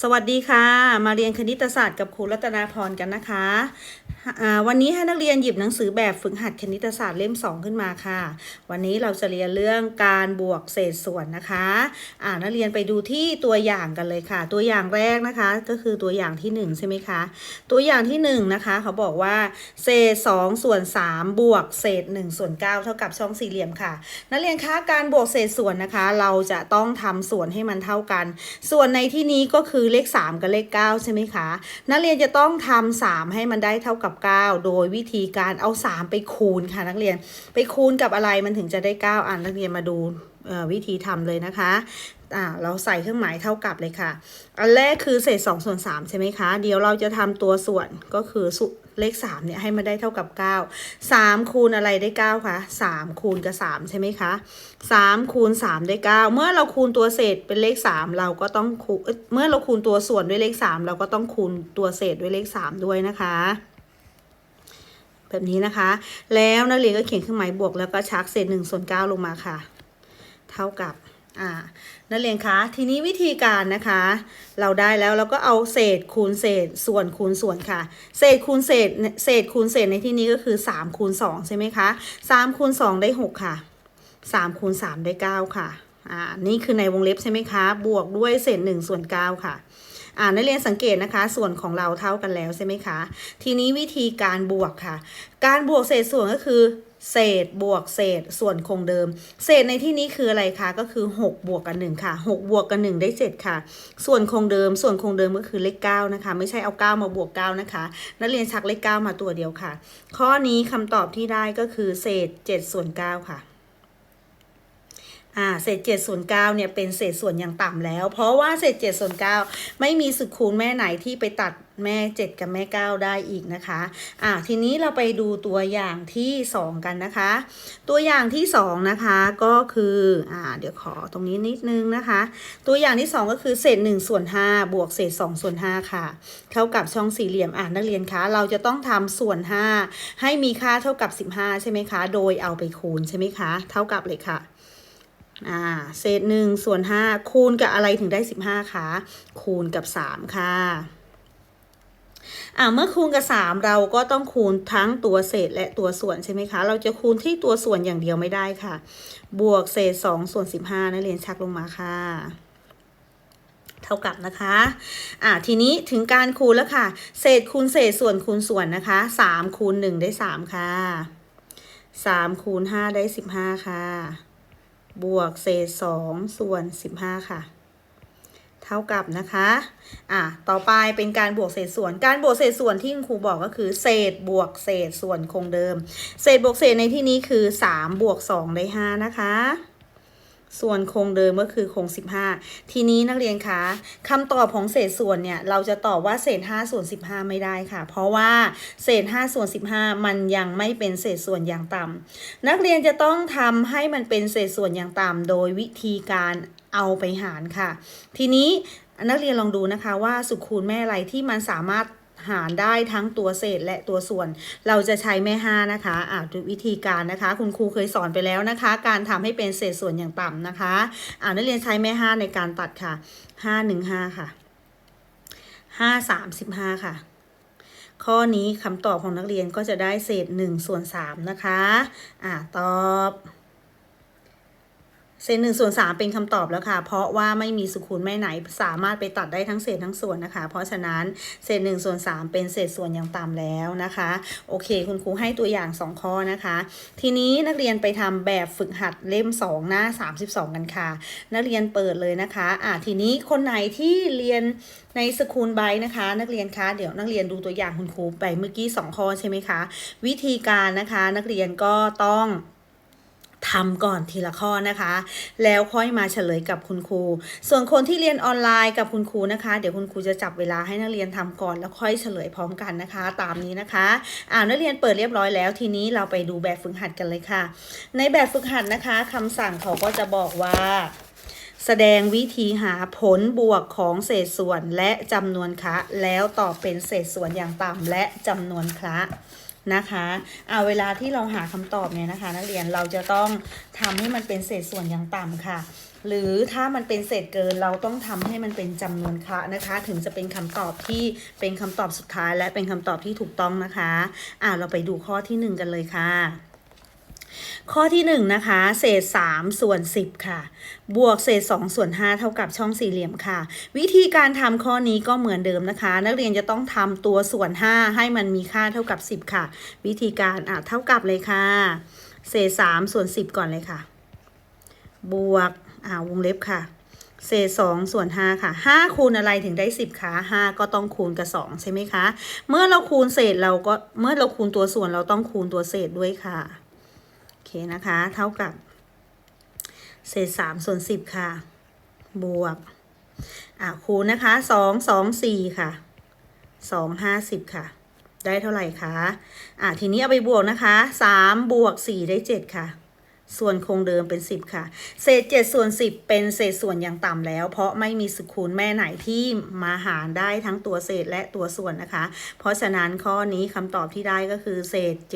สวัสดีค่ะ มาเรียนคณิตศาสตร์กับครูรัตนาพรกันนะคะ วันนี้ให้นักเรียนหยิบหนังสือแบบฝึกหัดคณิตศาสตร์เล่ม 2 ขึ้นมาค่ะ วันนี้เราจะเรียนเรื่องการบวกเศษส่วนนะคะอ่านักเรียนไปดูที่ตัวอย่างกันเลยค่ะ ตัวอย่างแรกนะคะ ก็คือตัวอย่างที่ 1 ใช่ไหมคะ ตัวอย่างที่ 1 นะคะ เขาบอกว่าเศษ2ส่วน3บวกเศษ1ส่วน9เท่ากับช่องสี่เหลี่ยมค่ะ นักเรียนคะการบวกเศษส่วนนะคะ เราจะต้องทำส่วนให้มันเท่ากัน ส่วนในที่นี้ก็คือเลข 3 กับเลข 9 ใช่ไหมคะ นักเรียนจะต้องทำ3ให้มันได้เท่ากับ9 โดยวิธีการเอา 3 ไปคูณค่ะนักเรียน ไปคูณกับอะไรมันถึงจะได้ 9อ่านนักเรียนมาดูวิธีทำเลยนะคะอ่าเราใส่เครื่องหมายเท่ากับเลยค่ะ อันแรกคือเศษ2ส่วน3ใช่ไหมคะ เดี๋ยวเราจะทำตัวส่วนก็คือสุเลข3เนี่ยให้มันได้เท่ากับ 9 3 คูณอะไรได้ 9 คะ3คูณกับ 3 ใช่ไหมคะ 3 คูณ 3 ได้ 9 เมื่อเราคูณตัวเศษเป็นเลข 3 เราก็ต้องคูณเอ้ยเมื่อเราคูณตัวส่วนด้วยเลข 3 เราก็ต้องคูณตัวเศษด้วยเลข 3 ด้วยนะคะ แบบนี้นะคะ แล้วนักเรียนก็เขียนเครื่องหมายบวกแล้วก็ชักเศษ1ส่วน9ลงมาค่ะ เท่ากับอ่านักเรียนคะทีนี้วิธีการนะคะ เราได้แล้วเราก็เอาเศษคูณเศษส่วนคูณส่วนค่ะ เศษคูณเศษเศษคูณเศษในที่นี้ก็คือ3คูณ2ใช่ไหมคะ3คูณ2ได้ 6 ค่ะ3คูณ3ได้ 9 ค่ะอ่านี่คือในวงเล็บใช่ไหมคะ บวกด้วยเศษ1ส่วน9ค่ะ อ่านักเรียนสังเกตนะคะ ส่วนของเราเท่ากันแล้วใช่ไหมคะ ทีนี้วิธีการบวกค่ะ การบวกเศษส่วนก็คือ เศษบวกเศษส่วนคงเดิม เศษในที่นี้คืออะไรคะ ก็คือ 6 บวกกับ1ค่ะ 6 บวกกับ1ได้ 7 ค่ะ ส่วนคงเดิม ส่วนคงเดิมก็คือเลข9นะคะ ไม่ใช่เอา 9 มาบวก 9 นะคะ นักเรียนชักเลข 9 มาตัวเดียวค่ะ ข้อนี้คำตอบที่ได้ก็คือเศษ 7 ส่วน 9 ค่ะ อ่าเศษ7ส่วน9เนี่ยเป็นเศษส่วนอย่างต่ำแล้ว เพราะว่าเศษ7ส่วน9ไม่มีสุดคูณแม่ไหนที่ไปตัดแม่7กับแม่9ได้อีกนะคะอ่าทีนี้เราไปดูตัวอย่างที่2กันนะคะ ตัวอย่างที่2นะคะก็คืออ่าเดี๋ยวขอตรงนี้นิดนึงนะคะ ตัวอย่างที่2ก็คือเศษ1ส่วน5บวกเศษ2ส่วน5ค่ะ เท่ากับช่องสี่เหลี่ยมอ่านักเรียนคะเราจะต้องทำส่วน5ให้มีค่าเท่ากับ15ใช่ไหมคะ โดยเอาไปคูณใช่ไหมคะ เท่ากับเลยค่ะ อ่าเศษหนึ่งส่วนห้าคูณกับอะไรถึงได้สิบห้าคะคูณกับสามค่ะอ่าเมื่อคูณกับสามเราก็ต้องคูณทั้งตัวเศษและตัวส่วนใช่ไหมคะ เราจะคูณที่ตัวส่วนอย่างเดียวไม่ได้ค่ะ บวกเศษสองส่วนสิบห้านักเรียนชักลงมาค่ะ เท่ากับนะคะอ่าทีนี้ถึงการคูณแล้วค่ะ เศษคูณเศษส่วนคูณส่วนนะคะสามคูณหนึ่งได้สามค่ะสามคูณห้าได้สิบห้าค่ะ บวกเศษสองส่วนสิบห้าค่ะ เท่ากับนะคะ อะ ต่อไปเป็นการบวกเศษส่วน การบวกเศษส่วนที่ครูบอกก็คือ เศษบวกเศษส่วนคงเดิม เศษบวกเศษในที่นี้คือสามบวกสองได้ห้านะคะ ส่วนคงเดิมก็คือคง15 ทีนี้นักเรียนคะคำตอบของเศษส่วนเนี่ย เราจะตอบว่าเศษ 5 ส่วน 15 ไม่ได้ค่ะ เพราะว่าเศษ 5 ส่วน 15 มันยังไม่เป็นเศษส่วนอย่างต่ำนักเรียนจะต้องทำให้มันเป็นเศษส่วนอย่างต่ำโดยวิธีการเอาไปหารค่ะ ทีนี้นักเรียนลองดูนะคะว่าสุขคูณแม่อะไรที่มันสามารถ หารได้ทั้งตัวเศษและตัวส่วน เราจะใช้แม่ห้านะคะอ่าดูวิธีการนะคะ คุณครูเคยสอนไปแล้วนะคะ การทำให้เป็นเศษส่วนอย่างต่ำนะคะอ่านักเรียนใช้แม่ห้าในการตัดค่ะห้าหนึ่งห้าค่ะห้าสามสิบห้าค่ะข้อนี้คำตอบของนักเรียนก็จะได้เศษหนึ่งส่วนสามนะคะ อ่า ตอบ เศษหนึ่งส่วนสามเป็นคำตอบแล้วค่ะ เพราะว่าไม่มีสุขูณแม่ไหนสามารถไปตัดได้ทั้งเศษทั้งส่วนนะคะ เพราะฉะนั้นเศษหนึ่งส่วนสามเป็นเศษส่วนอย่างต่ำแล้วนะคะ โอเค คุณครูให้ตัวอย่าง 2 ข้อนะคะ ทีนี้นักเรียนไปทำแบบฝึกหัดเล่ม 2 หน้า 32 กันค่ะ นักเรียนเปิดเลยนะคะอ่าทีนี้คนไหนที่เรียนในสคูลไบนะคะ นักเรียนคะเดี๋ยวนักเรียนดูตัวอย่างคุณครูไปเมื่อกี้ 2 ข้อใช่ไหมคะ วิธีการนะคะนักเรียนก็ต้อง ทำก่อนทีละข้อนะคะ แล้วค่อยมาเฉลยกับคุณครู ส่วนคนที่เรียนออนไลน์กับคุณครูนะคะ เดี๋ยวคุณครูจะจับเวลาให้นักเรียนทำก่อนแล้วค่อยเฉลยพร้อมกันนะคะ ตามนี้นะคะอ่านักเรียนเปิดเรียบร้อยแล้ว ทีนี้เราไปดูแบบฝึกหัดกันเลยค่ะ ในแบบฝึกหัดนะคะคำสั่งเขาก็จะบอกว่าแสดงวิธีหาผลบวกของเศษส่วนและจำนวนคะ แล้วตอบเป็นเศษส่วนอย่างต่ำและจำนวนคะ นะคะเอาเวลาที่เราหาคำตอบเนี่ยนะคะ นักเรียนเราจะต้องทำให้มันเป็นเศษส่วนอย่างต่ำค่ะ หรือถ้ามันเป็นเศษเกินเราต้องทำให้มันเป็นจำนวนคะนะคะ ถึงจะเป็นคำตอบที่เป็นคำตอบสุดท้ายและเป็นคำตอบที่ถูกต้องนะคะอ่าเราไปดูข้อที่หนึ่งกันเลยค่ะ ข้อที่หนึ่งนะคะ เศษ 3 ส่วน 10 ค่ะ บวกเศษ 2 ส่วน 5 เท่ากับช่องสี่เหลี่ยมค่ะ วิธีการทำข้อนี้ก็เหมือนเดิมนะคะ นักเรียนจะต้องทำตัวส่วน 5 ให้มันมีค่าเท่ากับ 10 ค่ะ วิธีการอะเท่ากับเลยค่ะ เศษ 3 ส่วน 10 ก่อนเลยค่ะ บวกอ่าวงเล็บค่ะเศษ2ส่วน5ค่ะ5คูณอะไรถึงได้10คะ5ก็ต้องคูณกับ2ใช่ไหมคะ เมื่อเราคูณเศษเราก็เมื่อเราคูณตัวส่วนเราต้องคูณตัวเศษด้วยค่ะ เคนะคะ เท่ากับ เศษ3ส่วน10ค่ะ บวก อะคูณนะคะ2 2 4ค่ะ2 50ค่ะ ได้เท่าไหร่คะ อะทีนี้เอาไปบวกนะคะ3บวก4ได้7ค่ะ ส่วนคงเดิมเป็น 10 ค่ะ เศษ 7 ส่วน 10 เป็นเศษส่วนอย่างต่ำแล้ว เพราะไม่มีสุคูณแม่ไหนที่มาหารได้ทั้งตัวเศษและตัวส่วนนะคะ เพราะฉะนั้นข้อนี้คำตอบที่ได้ก็คือเศษ 7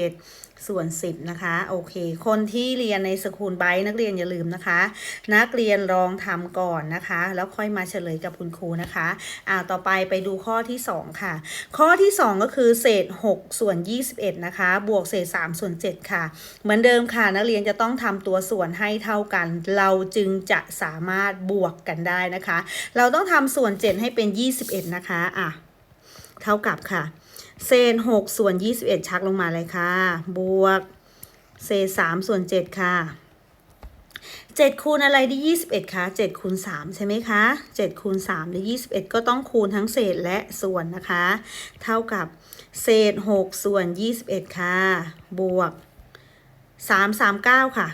ส่วน 10 นะคะ โอเค คนที่เรียนในสคูลไบต์นักเรียนอย่าลืมนะคะ นักเรียนลองทำก่อนนะคะ แล้วค่อยมาเฉลยกับคุณครูนะคะอ่าต่อไปไปดูข้อที่ 2 ค่ะ ข้อที่ 2 ก็คือเศษ 6 ส่วน 21 นะคะ บวกเศษ 3 ส่วน 7 ค่ะ เหมือนเดิมค่ะนักเรียนจะต้องททำตัวส่วนให้เท่ากัน เราจึงจะสามารถบวกกันได้นะคะ เราต้องทำส่วน 7 ให้เป็น 21 นะคะอะเท่ากับค่ะ เศษ 6 ส่วน 21 ชักลงมาเลยค่ะ บวก เศษ 3 ส่วน 7 ค่ะ7คูณอะไรได้21คะ7คูณ3ใช่ไหมคะ7คูณ3ได้21ก็ต้องคูณทั้งเศษและส่วนนะคะ เท่ากับเศษ6ส่วน21ค่ะ บวก สามสามเก้าค่ะ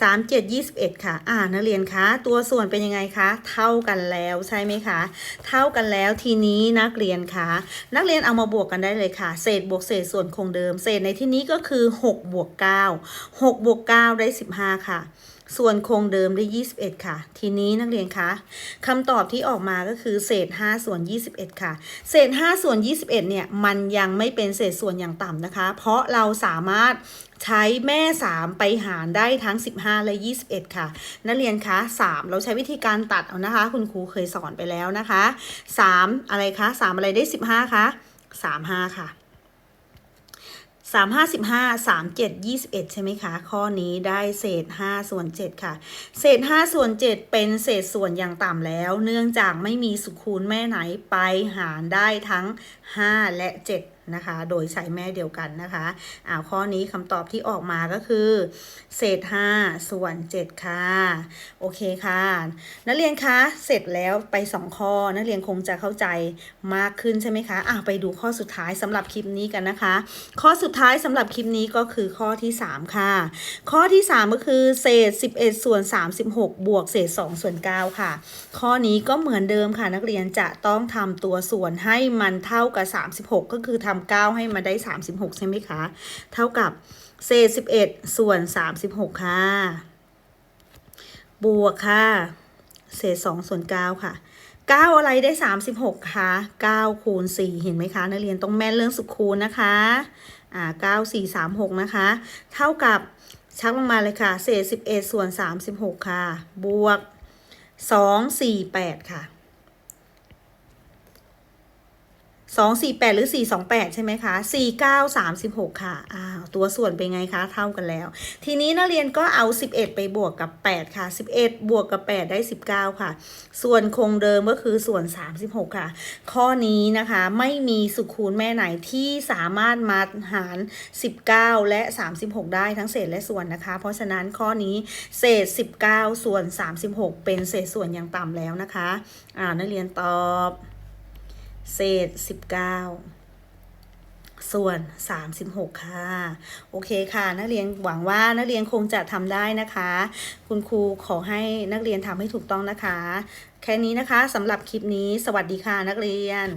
สามเจ็ดยี่สิบเอ็ดค่ะ อ่านักเรียนคะตัวส่วนเป็นยังไงคะ เท่ากันแล้วใช่ไหมคะ เท่ากันแล้วทีนี้นักเรียนคะ นักเรียนเอามาบวกกันได้เลยค่ะ เศษบวกเศษส่วนคงเดิม เศษในที่นี้ก็คือหกบวกเก้าหกบวกเก้าได้สิบห้าค่ะ ส่วนคงเดิมได้ 21 ค่ะ ทีนี้นักเรียนคะคำตอบที่ออกมาก็คือเศษ 5 ส่วน 21 ค่ะ เศษ 5 ส่วน 21 เนี่ยมันยังไม่เป็นเศษส่วนอย่างต่ำนะคะ เพราะเราสามารถใช้แม่ 3 ไปหารได้ทั้ง 15 และ 21 ค่ะ นักเรียนคะ3เราใช้วิธีการตัดเอานะคะ คุณครูเคยสอนไปแล้วนะคะ 3 อะไรคะ 3 อะไรได้ 15คะ35 ค่ะ สามห้าสิบห้าสามเจ็ดยี่สิบเอ็ดใช่ไหมคะ ข้อนี้ได้เศษห้าส่วนเจ็ดค่ะ เศษห้าส่วนเจ็ดเป็นเศษส่วนอย่างต่ำแล้ว เนื่องจากไม่มีสุคูณแม่ไหนไปหารได้ทั้งห้าและเจ็ด นะคะ โดยใช้แม่เดียวกันนะคะอ่าข้อนี้คำตอบที่ออกมาก็คือ เศษห้าส่วนเจ็ดค่ะ โอเคค่ะ นักเรียนคะเสร็จแล้วไปสองข้อ นักเรียนคงจะเข้าใจมากขึ้นใช่ไหมคะอะไปดูข้อสุดท้ายสำหรับคลิปนี้กันนะคะ ข้อสุดท้ายสำหรับคลิปนี้ก็คือข้อที่ 3 ค่ะ ข้อที่ 3 ก็คือ เศษ 11 ส่วน 36 บวกเศษ 2 ส่วน 9 ค่ะ ข้อนี้ก็เหมือนเดิมค่ะนักเรียนจะต้องทำตัวส่วนให้มันเท่ากับ 36 ก็คือทำ9ให้มันได้ 36 ใช่ไหมคะ เท่ากับเศษ 11 ส่วน 36 ค่ะ บวกค่ะ เศษ 2 ส่วน 9 ค่ะ 9 อะไรได้ 36คะ9คูณ4เห็นไหมคะ นักเรียนต้องแม่นเรื่องสุขคูณนะคะ อ่า 9 4 3 6 นะคะ เท่ากับชักลงมาเลยค่ะ เศษ 11 ส่วน 36 ค่ะ บวก 2 4 8 ค่ะ สองสี่แปดหรือสี่สองแปดใช่ไหมคะสี่เก้าสามสิบหกค่ะอ้าวตัวส่วนเป็นไงคะ เท่ากันแล้ว ทีนี้นักเรียนก็เอาสิบเอ็ดไปบวกกับแปดค่ะสิบเอ็ดบวกกับแปดได้สิบเก้าค่ะ ส่วนคงเดิมก็คือส่วนสามสิบหกค่ะ ข้อนี้นะคะไม่มีสุคูณแม่ไหนที่สามารถมาหาร 19 และ 36 ได้ทั้งเศษและส่วนนะคะ เพราะฉะนั้นข้อนี้เศษ 19 ส่วน 36 เป็นเศษส่วนอย่างต่ำแล้วนะคะอ่านักเรียนตอบ เศษ 19 ส่วน 36 ค่ะ โอเคค่ะ นักเรียนหวังว่านักเรียนคงจะทำได้นะคะ คุณครูขอให้นักเรียนทำให้ถูกต้องนะคะ แค่นี้นะคะสำหรับคลิปนี้สวัสดีค่ะนักเรียน